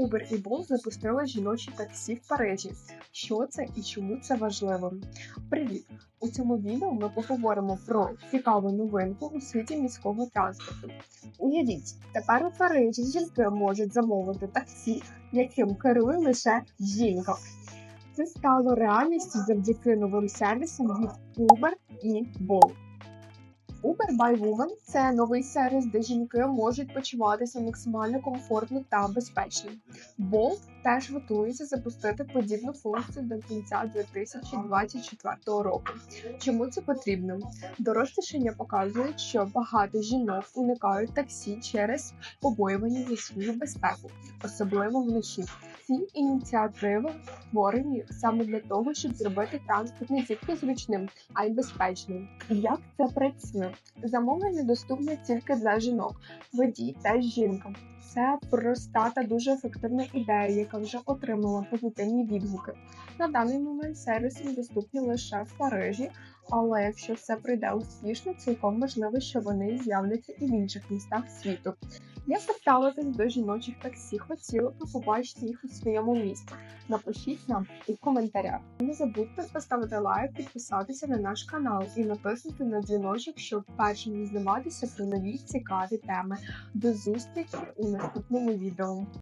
Uber і Bolt запустили жіночі таксі в Парижі. Що це і чому це важливо? Привіт! У цьому відео ми поговоримо про цікаву новинку у світі міського транспорту. Уявіть, тепер у Парижі жінки можуть замовити таксі, яким керує лише жінка. Це стало реальністю завдяки новим сервісам від Uber і Bolt. Uber by Woman – це новий сервіс, де жінки можуть почуватися максимально комфортно та безпечно. Bolt теж готується запустити подібну функцію до кінця 2024 року. Чому це потрібно? Дослідження показують, що багато жінок уникають таксі через побоювання за свою безпеку, особливо вночі. Ці ініціативи створені саме для того, щоб зробити транспорт не тільки зручним, а й безпечним. Як це працює? Замовлення доступне тільки для жінок, водій теж жінка. Це проста та дуже ефективна ідея, яка вже отримала позитивні відгуки. На даний момент сервіси доступні лише в Парижі, але якщо все пройде успішно, цілком можливо, що вони з'являться і в інших містах світу. Ви ставитесь до жіночих таксі? Хотіли б побачити їх у своєму місті? Напишіть нам у коментарях. Не забудьте поставити лайк, підписатися на наш канал і натиснути на дзвіночок, щоб першим дізнаватися про нові цікаві теми. До зустрічі у наступному відео.